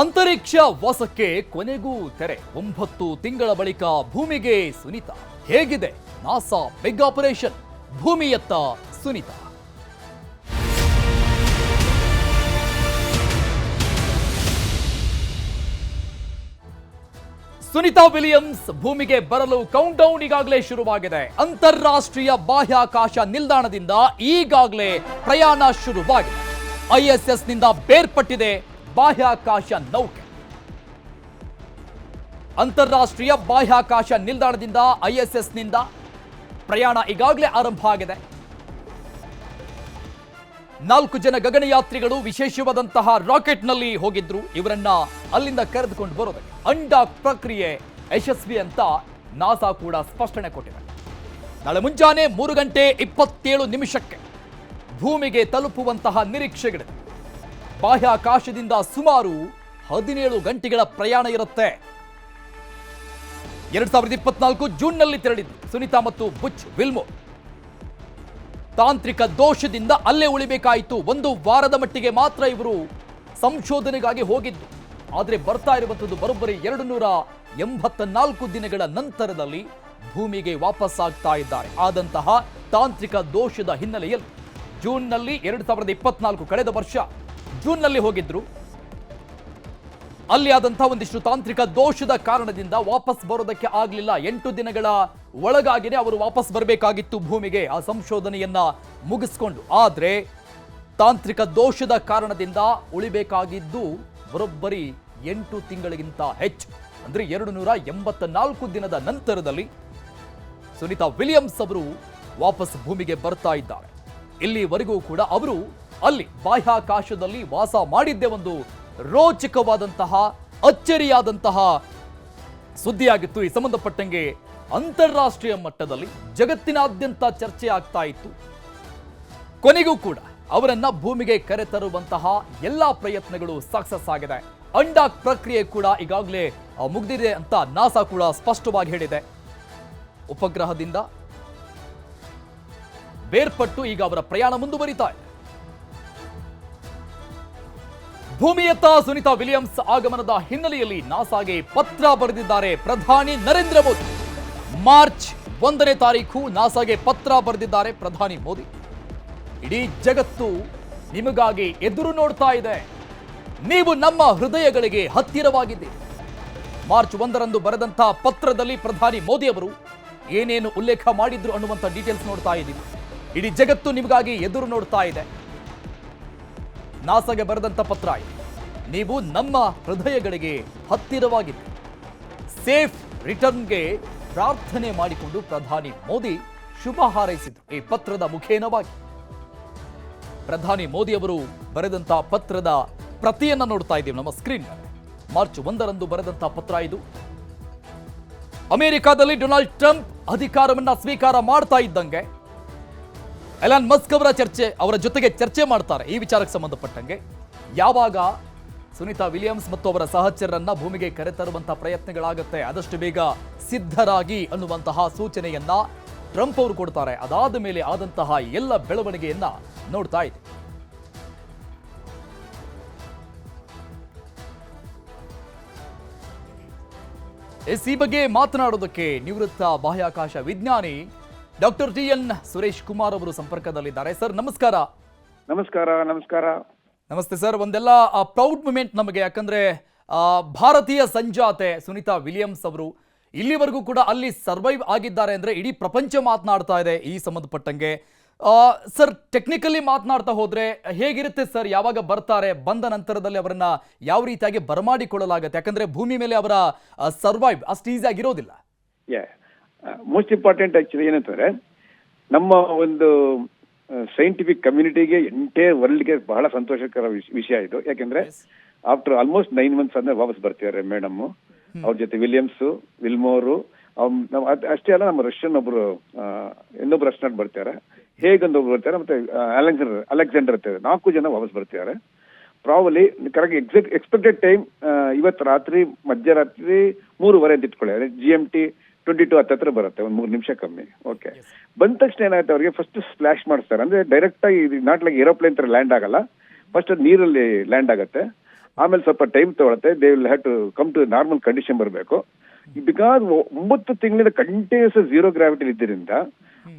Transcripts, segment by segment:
ಅಂತರಿಕ್ಷ ವಾಸಕ್ಕೆ ಕೊನೆಗೂ ತೆರೆ. ಒಂಬತ್ತು ತಿಂಗಳ ಬಳಿಕ ಭೂಮಿಗೆ ಸುನೀತಾ. ಹೇಗಿದೆ ನಾಸಾ ಬಿಗ್ ಆಪರೇಷನ್? ಭೂಮಿಯತ್ತ ಸುನೀತಾ. ಸುನಿತಾ ವಿಲಿಯಮ್ಸ್, ಭೂಮಿಗೆ ಬರಲು ಕೌಂಟ್ ಡೌನ್ ಈಗಾಗಲೇ ಶುರುವಾಗಿದೆ. ಅಂತಾರಾಷ್ಟ್ರೀಯ ಬಾಹ್ಯಾಕಾಶ ನಿಲ್ದಾಣದಿಂದ ಈಗಾಗಲೇ ಪ್ರಯಾಣ ಶುರುವಾಗಿದೆ. ಐಎಸ್ಎಸ್ನಿಂದ ಬೇರ್ಪಟ್ಟಿದೆ ಬಾಹ್ಯಾಕಾಶ ನೌಕೆ. ಅಂತಾರಾಷ್ಟ್ರೀಯ ಬಾಹ್ಯಾಕಾಶ ನಿಲ್ದಾಣದಿಂದ ಐಎಸ್ಎಸ್ನಿಂದ ಪ್ರಯಾಣ ಈಗಾಗಲೇ ಆರಂಭ ಆಗಿದೆ. ನಾಲ್ಕು ಜನ ಗಗನಯಾತ್ರಿಗಳು ವಿಶೇಷವಾದಂತಹ ರಾಕೆಟ್ನಲ್ಲಿ ಹೋಗಿದ್ರು. ಇವರನ್ನ ಅಲ್ಲಿಂದ ಕರೆದುಕೊಂಡು ಬರೋದಕ್ಕೆ. ಅಂಡಾಕ್ ಪ್ರಕ್ರಿಯೆ ಯಶಸ್ವಿ ಅಂತ ನಾಸಾ ಕೂಡ ಸ್ಪಷ್ಟನೆ ಕೊಟ್ಟಿದೆ. ನಾಳೆ ಮುಂಜಾನೆ ಮೂರು ಗಂಟೆ ಇಪ್ಪತ್ತೇಳು ನಿಮಿಷಕ್ಕೆ ಭೂಮಿಗೆ ತಲುಪುವಂತಹ ನಿರೀಕ್ಷೆಗಳಿದೆ. ಬಾಹ್ಯಾಕಾಶದಿಂದ ಸುಮಾರು ಹದಿನೇಳು ಗಂಟೆಗಳ ಪ್ರಯಾಣ ಇರುತ್ತೆ. ಎರಡ್ ಸಾವಿರದ ಇಪ್ಪತ್ನಾಲ್ಕು ಜೂನ್ನಲ್ಲಿ ತೆರಳಿದ್ದು ಸುನಿತಾ ಮತ್ತು ಬುಚ್ ವಿಲ್ಮೋ ತಾಂತ್ರಿಕ ದೋಷದಿಂದ ಅಲ್ಲೇ ಉಳಿಬೇಕಾಯಿತು. ಒಂದು ವಾರದ ಮಟ್ಟಿಗೆ ಮಾತ್ರ ಇವರು ಸಂಶೋಧನೆಗಾಗಿ ಹೋಗಿದ್ದು. ಆದರೆ ಬರ್ತಾ ಇರುವಂಥದ್ದು ಬರೋಬ್ಬರಿ ಎರಡು ನೂರ ಎಂಬತ್ತ ನಾಲ್ಕು ದಿನಗಳ ನಂತರದಲ್ಲಿ ಭೂಮಿಗೆ ವಾಪಸ್ ಆಗ್ತಾ ಇದ್ದಾರೆ. ಆದಂತಹ ತಾಂತ್ರಿಕ ದೋಷದ ಹಿನ್ನೆಲೆಯಲ್ಲಿ ಜೂನ್ನಲ್ಲಿ ಎರಡು ಸಾವಿರದ ಇಪ್ಪತ್ನಾಲ್ಕು ಕಳೆದ ವರ್ಷ ಜೂನ್ನಲ್ಲಿ ಹೋಗಿದ್ರು. ಅಲ್ಲಿ ಆದಂತಹ ಒಂದಿಷ್ಟು ತಾಂತ್ರಿಕ ದೋಷದ ಕಾರಣದಿಂದ ವಾಪಸ್ ಬರೋದಕ್ಕೆ ಆಗಲಿಲ್ಲ. ಎಂಟು ದಿನಗಳ ಒಳಗಾಗಿನೇ ಅವರು ವಾಪಸ್ ಬರಬೇಕಾಗಿತ್ತು ಭೂಮಿಗೆ. ಆ ಸಂಶೋಧನೆಯನ್ನ ಮುಗಿಸ್ಕೊಂಡು. ಆದ್ರೆ ತಾಂತ್ರಿಕ ದೋಷದ ಕಾರಣದಿಂದ ಉಳಿಬೇಕಾಗಿದ್ದು ಬರೋಬ್ಬರಿ ಎಂಟು ತಿಂಗಳಿಗಿಂತ ಹೆಚ್ಚು. ಅಂದ್ರೆ ಎರಡು ನೂರ ಎಂಬತ್ತ ನಾಲ್ಕು ದಿನದ ನಂತರದಲ್ಲಿ ಸುನಿತಾ ವಿಲಿಯಮ್ಸ್ ಅವರು ವಾಪಸ್ ಭೂಮಿಗೆ ಬರ್ತಾ ಇದ್ದಾರೆ. ಇಲ್ಲಿವರೆಗೂ ಕೂಡ ಅವರು ಅಲ್ಲಿ ಬಾಹ್ಯಾಕಾಶದಲ್ಲಿ ವಾಸ ಮಾಡಿದ್ದೇ ಒಂದು ರೋಚಕವಾದಂತಹ, ಅಚ್ಚರಿಯಾದಂತಹ ಸುದ್ದಿಯಾಗಿತ್ತು. ಈ ಸಂಬಂಧಪಟ್ಟಂಗೆ ಅಂತಾರಾಷ್ಟ್ರೀಯ ಮಟ್ಟದಲ್ಲಿ ಜಗತ್ತಿನಾದ್ಯಂತ ಚರ್ಚೆ ಆಗ್ತಾ ಇತ್ತು. ಕೊನೆಗೂ ಕೂಡ ಅವರನ್ನ ಭೂಮಿಗೆ ಕರೆತರುವಂತಹ ಎಲ್ಲಾ ಪ್ರಯತ್ನಗಳು ಸಕ್ಸಸ್ ಆಗಿದೆ. ಅಂಡಾಕ್ ಪ್ರಕ್ರಿಯೆ ಕೂಡ ಈಗಾಗಲೇ ಮುಗಿದಿದೆ ಅಂತ ನಾಸಾ ಕೂಡ ಸ್ಪಷ್ಟವಾಗಿ ಹೇಳಿದೆ. ಉಪಗ್ರಹದಿಂದ ಬೇರ್ಪಟ್ಟು ಈಗ ಅವರ ಪ್ರಯಾಣ ಮುಂದುವರಿತಾ ಇದೆ. ಭೂಮಿಯತ್ತ ಸುನಿತಾ ವಿಲಿಯಮ್ಸ್ ಆಗಮನದ ಹಿನ್ನೆಲೆಯಲ್ಲಿ ನಾಸಾಗೆ ಪತ್ರ ಬರೆದಿದ್ದಾರೆ ಪ್ರಧಾನಿ ನರೇಂದ್ರ ಮೋದಿ. ಮಾರ್ಚ್ ಒಂದನೇ ತಾರೀಕು ನಾಸಾಗೆ ಪತ್ರ ಬರೆದಿದ್ದಾರೆ ಪ್ರಧಾನಿ ಮೋದಿ. ಇಡೀ ಜಗತ್ತು ನಿಮಗಾಗಿ ಎದುರು ನೋಡ್ತಾ ಇದೆ. ನೀವು ನಮ್ಮ ಹೃದಯಗಳಿಗೆ ಹತ್ತಿರವಾಗಿದ್ದೀರಿ. ಮಾರ್ಚ್ ಒಂದರಂದು ಬರೆದಂತಹ ಪತ್ರದಲ್ಲಿ ಪ್ರಧಾನಿ ಮೋದಿ ಅವರು ಏನೇನು ಉಲ್ಲೇಖ ಮಾಡಿದ್ರು ಅನ್ನುವಂಥ ಡೀಟೇಲ್ಸ್ ನೋಡ್ತಾ ಇದ್ದೀವಿ. ಇಡೀ ಜಗತ್ತು ನಿಮಗಾಗಿ ಎದುರು ನೋಡ್ತಾ ಇದೆ. ನಾಸಾಗೆ ಬರೆದಂಥ ಪತ್ರ ಇದು. ನೀವು ನಮ್ಮ ಹೃದಯಗಳಿಗೆ ಹತ್ತಿರವಾಗಿದೆ ಸೇಫ್ ರಿಟರ್ನ್ಗೆ ಪ್ರಾರ್ಥನೆ ಮಾಡಿಕೊಂಡು ಪ್ರಧಾನಿ ಮೋದಿ ಶುಭ ಹಾರೈಸಿದರು. ಈ ಪತ್ರದ ಮುಖೇನವಾಗಿ. ಪ್ರಧಾನಿ ಮೋದಿ ಅವರು ಬರೆದಂತ ಪತ್ರದ ಪ್ರತಿಯನ್ನ ನೋಡ್ತಾ ಇದ್ದೀವಿ ನಮ್ಮ ಸ್ಕ್ರೀನ್ ಮಾರ್ಚ್ ಒಂದರಂದು ಬರೆದಂತಹ ಪತ್ರ ಇದು. ಅಮೆರಿಕಾದಲ್ಲಿ ಡೊನಾಲ್ಡ್ ಟ್ರಂಪ್ ಅಧಿಕಾರವನ್ನ ಸ್ವೀಕಾರ ಮಾಡ್ತಾ ಇದ್ದಂಗೆ. ಎಲಾನ್ ಮಸ್ಕ್ ಅವರ ಚರ್ಚೆ, ಅವರ ಜೊತೆಗೆ ಚರ್ಚೆ ಮಾಡ್ತಾರೆ. ಈ ವಿಚಾರಕ್ಕೆ ಸಂಬಂಧಪಟ್ಟಂಗೆ ಯಾವಾಗ ಸುನೀತಾ ವಿಲಿಯಮ್ಸ್ ಮತ್ತು ಅವರ ಸಹಚರರನ್ನ ಭೂಮಿಗೆ ಕರೆತರುವಂತಹ ಪ್ರಯತ್ನಗಳಾಗುತ್ತೆ, ಆದಷ್ಟು ಬೇಗ ಸಿದ್ಧರಾಗಿ ಅನ್ನುವಂತಹ ಸೂಚನೆಯನ್ನ ಟ್ರಂಪ್ ಅವರು ಕೊಡ್ತಾರೆ. ಅದಾದ ಮೇಲೆ ಆದಂತಹ ಎಲ್ಲ ಬೆಳವಣಿಗೆಯನ್ನ ನೋಡ್ತಾ ಇದೆ ಎಸ್ ಈ ಬಗ್ಗೆ ಮಾತನಾಡೋದಕ್ಕೆ ನಿವೃತ್ತ ಬಾಹ್ಯಾಕಾಶ ವಿಜ್ಞಾನಿ doctor T N Suresh Kumar ಅವರು ಸಂಪರ್ಕದಲ್ಲಿದ್ದಾರೆ. ಸರ್ ನಮಸ್ಕಾರ. ನಮಸ್ಕಾರ ನಮಸ್ಕಾರ. ನಮಸ್ತೆ ಸರ್. ಒಂದೆಲ್ಲ ಪ್ರೌಡ್ ಮೂಮೆಂಟ್ ನಮಗೆ ಯಾಕಂದ್ರೆ ಆ, ಭಾರತೀಯ ಸಂಜಾತೆ ಸುನಿತಾ ವಿಲಿಯಮ್ಸ್ ಅವರು ಇಲ್ಲಿವರೆಗೂ ಕೂಡ ಅಲ್ಲಿ ಸರ್ವೈವ್ ಆಗಿದ್ದಾರೆ ಅಂದ್ರೆ ಇಡೀ ಪ್ರಪಂಚ ಮಾತನಾಡ್ತಾ ಇದೆ ಈ ಸಂಬಂಧಪಟ್ಟಂಗೆ. ಸರ್ ಟೆಕ್ನಿಕಲಿ ಮಾತನಾಡ್ತಾ ಹೋದ್ರೆ ಹೇಗಿರುತ್ತೆ ಸರ್? ಯಾವಾಗ ಬರ್ತಾರೆ? ಬಂದ ನಂತರದಲ್ಲಿ ಅವರನ್ನ ಯಾವ ರೀತಿಯಾಗಿ ಬರಮಾಡಿಕೊಳ್ಳಲಾಗುತ್ತೆ? ಯಾಕಂದ್ರೆ ಭೂಮಿ ಮೇಲೆ ಅವರ ಸರ್ವೈವ್ ಅಷ್ಟು ಈಸಿ ಆಗಿರೋದಿಲ್ಲ ಯಾ ಮೋಸ್ಟ್ ಇಂಪಾರ್ಟೆಂಟ್ ಆಕ್ಚುಲಿ ಏನಂತಂದ್ರೆ ನಮ್ಮ ಒಂದು ಸೈಂಟಿಫಿಕ್ ಕಮ್ಯುನಿಟಿಗೆ ವರ್ಲ್ಡ್ ವರ್ಲ್ಡ್ಗೆ ಬಹಳ ಸಂತೋಷಕರ ವಿಷ- ವಿಷಯ ಇದು. ಯಾಕೆಂದ್ರೆ ಆಫ್ಟರ್ ಆಲ್ಮೋಸ್ಟ್ ನೈನ್ ಮಂತ್ಸ್ ಅಂದ್ರೆ ವಾಪಸ್ ಬರ್ತಿದ್ದಾರೆ ಮೇಡಮ್ ಅವ್ರ ಜೊತೆ ವಿಲಿಯಮ್ಸ್ ವಿಲ್ಮೋರು ಅಷ್ಟೇ ಅಲ್ಲ ನಮ್ಮ ರಷ್ಯನ್ ಒಬ್ರು ಇನ್ನೊಬ್ರು ರಷ್ಯನ್ ಬರ್ತಾರೆ. ಹೇಗಂದು ಒಬ್ರು ಬರ್ತಾರೆ ಮತ್ತೆ ಅಲೆಕ್ಸಾಂಡರ್ ಅಲೆಕ್ಸಾಂಡರ್ ಇರ್ತಾರೆ ನಾಲ್ಕು ಜನ ವಾಪಸ್ ಬರ್ತಿದ್ದಾರೆ. Probably correct exact expected time ಇವತ್ತು ರಾತ್ರಿ ಮಧ್ಯರಾತ್ರಿ ಮೂರುವರೆ ಅಂತ ಇಟ್ಕೊಳ್ಳಿ. G M T twenty two ಹತ್ತತ್ರ ಬರುತ್ತೆ ಒಂದು ಮೂರು ನಿಮಿಷ ಕಮ್ಮಿ. ಓಕೆ ಬಂದ ತಕ್ಷಣ ಏನಾಯ್ತು ಅವ್ರಿಗೆ ಫಸ್ಟ್ ಸ್ಪ್ಲಾಶ್ ಮಾಡಿಸ್ತಾರೆ. ಅಂದ್ರೆ ಡೈರೆಕ್ಟ್ ಆಗಿ ನಾಟ್ ಲೈಕ್ ಏರೋಪ್ಲೇನ್ ತರ ಲ್ಯಾಂಡ್ ಆಗಲ್ಲ. ಫಸ್ಟ್ ಅದು ನೀರಲ್ಲಿ ಲ್ಯಾಂಡ್ ಆಗುತ್ತೆ. ಆಮೇಲೆ ಸ್ವಲ್ಪ ಟೈಮ್ ತಗೊಳುತ್ತೆ. They will have to come to normal condition ಬರಬೇಕು. ಬಿಕಾಸ್ ಒಂಬತ್ತು ತಿಂಗಳಿಂದ ಕಂಟಿನ್ಯೂಸ್ ಝೀರೋ ಗ್ರಾವಿಟಿ ಇದ್ದರಿಂದ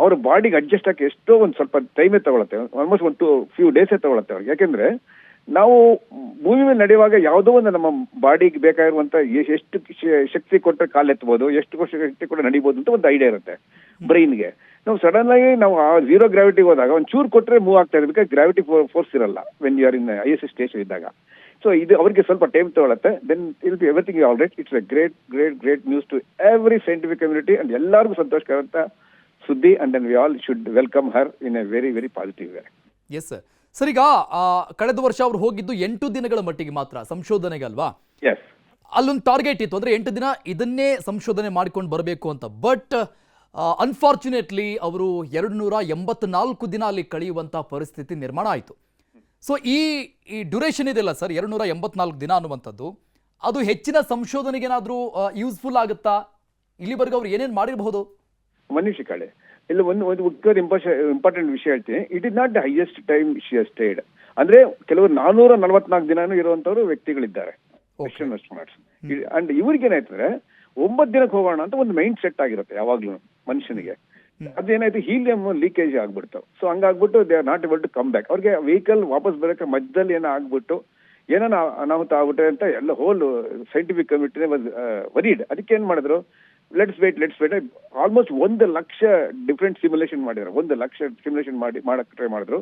ಅವ್ರ ಬಾಡಿಗೆ ಅಡ್ಜಸ್ಟ್ ಆಗಿ ಎಷ್ಟೋ ಒಂದು ಸ್ವಲ್ಪ ಟೈಮೇ ತಗೊಳುತ್ತೆ. ಆಲ್ಮೋಸ್ಟ್ ಒಂದು ಟು ಫ್ಯೂ ಡೇಸೇ ತಗೊಳತ್ತೆ ಅವ್ರಿಗೆ. ಯಾಕೆಂದ್ರೆ ನಾವು ಭೂಮಿ ಮೇಲೆ ನಡೆಯುವಾಗ ಯಾವುದೋ ಒಂದು ನಮ್ಮ ಬಾಡಿಗೆ ಬೇಕಾಗಿರುವಂತ ಎಷ್ಟು ಶಕ್ತಿ ಕೊಟ್ಟರೆ ಕಾಲೆತ್ಬೋದು ಎಷ್ಟು ಶಕ್ತಿ ಕೊಟ್ಟರೆ ನಡಿಬೋದು ಅಂತ ಒಂದು ಐಡಿಯಾ ಇರುತ್ತೆ ಬ್ರೈನ್ಗೆ. ನಾವು ಸಡನ್ ಆಗಿ ನಾವು ಆ ಜೀರೋ ಗ್ರಾವಿಟಿಗೆ ಹೋದಾಗ ಒಂದು ಚೂರು ಕೊಟ್ಟರೆ ಮೂವ್ ಆಗ್ತಾ ಇರೋದಕ್ಕೆ ಗ್ರಾವಿಟಿ ಫೋರ್ಸ್ ಇರಲ್ಲ when you are in I S S station ಇದ್ದಾಗ. ಸೊ ಇದು ಅವರಿಗೆ ಸ್ವಲ್ಪ time ತಗೊಳ್ಳುತ್ತೆ then it'll be everything all right it's a great great great news to every scientific community and ಎಲ್ಲರಿಗೂ ಸಂತೋಷಕರಂತ ಸುದ್ದಿ. And then we all should welcome her in a very very positive way yes sir sir ಈಗ ಕಳೆದ ವರ್ಷ ಅವ್ರು ಹೋಗಿದ್ದು ಎಂಟು ದಿನಗಳ ಮಟ್ಟಿಗೆ ಮಾತ್ರ ಸಂಶೋಧನೆಗೆ ಅಲ್ವಾ? ಅಲ್ಲೊಂದು ಟಾರ್ಗೆಟ್ ಇತ್ತು ಅಂದ್ರೆ ಎಂಟು ದಿನ ಇದನ್ನೇ ಸಂಶೋಧನೆ ಮಾಡ್ಕೊಂಡು ಬರಬೇಕು ಅಂತ. ಬಟ್ ಅನ್ಫಾರ್ಚುನೇಟ್ಲಿ ಅವರು ಎರಡು ನೂರ ಎಂಬತ್ನಾಲ್ಕು ದಿನ ಅಲ್ಲಿ ಕಳೆಯುವಂತಹ ಪರಿಸ್ಥಿತಿ ನಿರ್ಮಾಣ ಆಯಿತು. ಸೊ ಈ ಈ ಡ್ಯೂರೇಷನ್ ಇದೆಯಲ್ಲ ಸರ್ ಎರಡು ನೂರ ಎಂಬತ್ನಾಲ್ಕು ದಿನ ಅನ್ನುವಂಥದ್ದು. ಅದು ಹೆಚ್ಚಿನ ಸಂಶೋಧನೆಗೇನಾದರೂ ಯೂಸ್ಫುಲ್ ಆಗುತ್ತಾ? ಇಲ್ಲಿವರೆಗೂ ಅವ್ರು ಏನೇನು ಮಾಡಿರಬಹುದು ಮನುಷ್ಯ ಕಳೆ ಇಲ್ಲ ಒಂದು ಒಂದು ಉತ್ಕರ್ ಇಂಪಾರ್ಟೆಂಟ್ ವಿಷಯ ಹೇಳ್ತೀನಿ. It is not the highest time she stayed ಅಂದ್ರೆ ಕೆಲವರು ನಾನೂರ ನಲವತ್ನಾಲ್ಕು ದಿನಾನು ಇರುವಂತವರು ವ್ಯಕ್ತಿಗಳಿದ್ದಾರೆ. ಅಸ್ಟ್ರೋನಾಟ್ಸ್ ಅಂಡ್ ಇವ್ರಿಗೆ ಏನಾಯ್ತಂದ್ರೆ ಒಂಬತ್ತು ದಿನಕ್ಕೆ ಹೋಗೋಣ ಅಂತ ಒಂದು ಮೈಂಡ್ ಸೆಟ್ ಆಗಿರುತ್ತೆ ಯಾವಾಗ್ಲೂ ಮನುಷ್ಯನಿಗೆ. ಅದೇನಾಯ್ತು ಹೀಲಿಯಂ ಲೀಕೇಜ್ ಆಗ್ಬಿಡ್ತು. So ಹಂಗಾಗ್ಬಿಟ್ಟು they are not able to come back ಅವ್ರಿಗೆ ವೆಹಿಕಲ್ ವಾಪಸ್ ಬರೋಕೆ ಮಧ್ಯದಲ್ಲಿ ಏನೋ ಆಗ್ಬಿಟ್ಟು ಏನೋ ಅನಾಹುತ ಆಗ್ಬಿಟ್ಟೆ ಅಂತ ಎಲ್ಲ ಹೋಲ್ ಸೈಂಟಿಫಿಕ್ ಕಮಿಟಿನೇ ವರೀಡ್ ಅದಕ್ಕೆ ಏನ್ ಮಾಡಿದ್ರು let's wait let's wait almost ಒಂದು ಲಕ್ಷ ಡಿಫ್ರೆಂಟ್ ಸಿಮ್ಯುಲೇಷನ್ ಮಾಡಿದ್ರು. ಒಂದು ಲಕ್ಷ ಸಿಮ್ಯುಲೇಷನ್ ಮಾಡಿ ಮಾಡಕ್ ಟ್ರೈ ಮಾಡಿದ್ರು.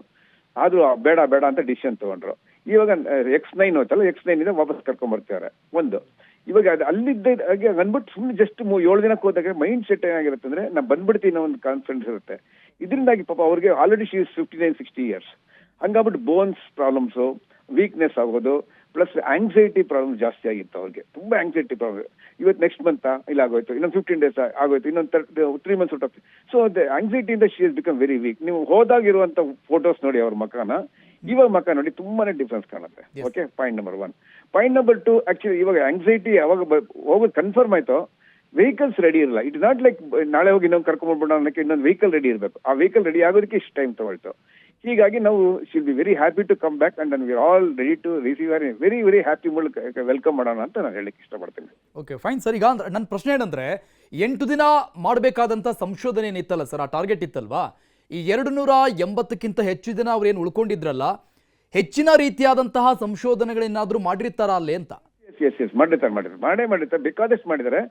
ಆದ್ರೂ ಬೇಡ ಬೇಡ ಅಂತ ಡಿಸಿಷನ್ ತಗೊಂಡ್ರು. ಇವಾಗ ಎಕ್ಸ್ ನೈನ್ ಹೋಯ್ತಲ್ಲ ಎಕ್ಸ್ ನೈನ್ ಇಂದ ವಾಪಸ್ ಕರ್ಕೊಂಡ್ ಬರ್ತಾರೆ ಒಂದು. ಇವಾಗ ಅದು ಅಲ್ಲಿದ್ದ ಹಾಗೆ ಸುಮ್ಮನೆ ಜಸ್ಟ್ ಏಳು ದಿನಕ್ಕೆ ಹೋದಾಗ ಮೈಂಡ್ ಸೆಟ್ ಏನಾಗಿರುತ್ತೆ ಅಂದ್ರೆ ನಾನು ಬಂದ್ಬಿಡ್ತೀನಿ ಒಂದು ಕಾನ್ಫಿಡೆನ್ಸ್ ಇರುತ್ತೆ. ಇದರಿಂದಾಗಿ ಪಾಪ ಅವ್ರಿಗೆ already she is fifty nine sixty years ಹಂಗಾಗ್ಬಿಟ್ಟು bones problems weakness ಆಗೋದು. ಪ್ಲಸ್ ಆಂಗ್ಸೈಟಿ ಪ್ರಾಬ್ಲಮ್ ಜಾಸ್ತಿ ಆಗಿತ್ತು ಅವ್ರಿಗೆ. ತುಂಬಾ ಆಂಗ್ಸೈಟಿ ಪ್ರಾಬ್ಲಮ್ ಇವತ್ತು ನೆಕ್ಸ್ಟ್ ಮಂತ್ ಇಲ್ಲ ಆಗೋಯ್ತು. ಇನ್ನೊಂದು ಫಿಫ್ಟೀನ್ ಡೇಸ್ ಆಗೋಯ್ತು. ಇನ್ನೊಂದು three months out so ಆಂಗ್ಸೈಟಿಯಿಂದ she is become very weak ನೀವು ಹೋದಾಗಿರುವಂತ ಫೋಟೋಸ್ ನೋಡಿ ಅವ್ರ ಮಕ್ಕನ ಇವಾಗ ಮಕ್ಕ ನೋಡಿ ತುಂಬಾನೇ ಡಿಫ್ರೆನ್ಸ್ ಕಾಣುತ್ತೆ. Okay point number one point number two actually ಇವಾಗ ಆಂಗ್ಸೈಟಿ ಯಾವಾಗ ಹೋಗೋದು ಕನ್ಫರ್ಮ್ ಆಯ್ತು. ವೆಹಿಕಲ್ಸ್ ರೆಡಿ ಇರಲ್ಲ. ಇಟ್ ನಾಟ್ ಲೈಕ್ ನಾಳೆ ಹೋಗಿ ಇನ್ನೊಂದು ಕರ್ಕೊಂಡ್ಬಿಡೋಣ ಅನ್ನಕ್ಕೆ ಇನ್ನೊಂದು ವೆಹಿಕಲ್ ರೆಡಿ ಇರಬೇಕು. ಆ ವೆಹಿಕಲ್ ರೆಡಿ ಆಗೋದಕ್ಕೆ ಇಷ್ಟು ಟೈಮ್ ತಗೊಳ್ತು. ಹೀಗಾಗಿ ನಾವು shall be very happy to come back and we all ready to receive her very very happy ಮೂಲಕ ವೆಲ್ಕಮ್ ಮಾಡೋಣ ಅಂತ ನಾನು ಹೇಳಕ್ಕೆ ಇಷ್ಟಪಡ್ತೀನಿ. ಓಕೆ ಫೈನ್ ಸರ್ ಈಗ ಅಂದ್ರೆ ನನ್ನ ಪ್ರಶ್ನೆ ಏನಂದ್ರೆ ಎಂಟು ದಿನ ಮಾಡಬೇಕಾದಂಥ ಸಂಶೋಧನೆ ಏನಿತ್ತಲ್ಲ ಸರ್ ಆ ಟಾರ್ಗೆಟ್ ಇತ್ತಲ್ವಾ? ಈ ಎರಡು ನೂರ ಎಂಬತ್ತಕ್ಕಿಂತ ಹೆಚ್ಚು ದಿನ ಅವ್ರು ಏನು ಉಳ್ಕೊಂಡಿದ್ರಲ್ಲ ಹೆಚ್ಚಿನ ರೀತಿಯಾದಂತಹ ಸಂಶೋಧನೆಗಳೇನಾದರೂ ಮಾಡಿರ್ತಾರ ಅಲ್ಲೇ ಅಂತ? ಎಸ್ ಎಸ್ ಎಸ್ ಮಾಡಿರ್ತಾರೆ ಮಾಡಿರ್ತಾರೆ. ಮಾಡೇ ಮಾಡಿರ್ತಾರೆ. ಬೇಕಾದಷ್ಟು ಮಾಡಿದ್ದಾರೆ.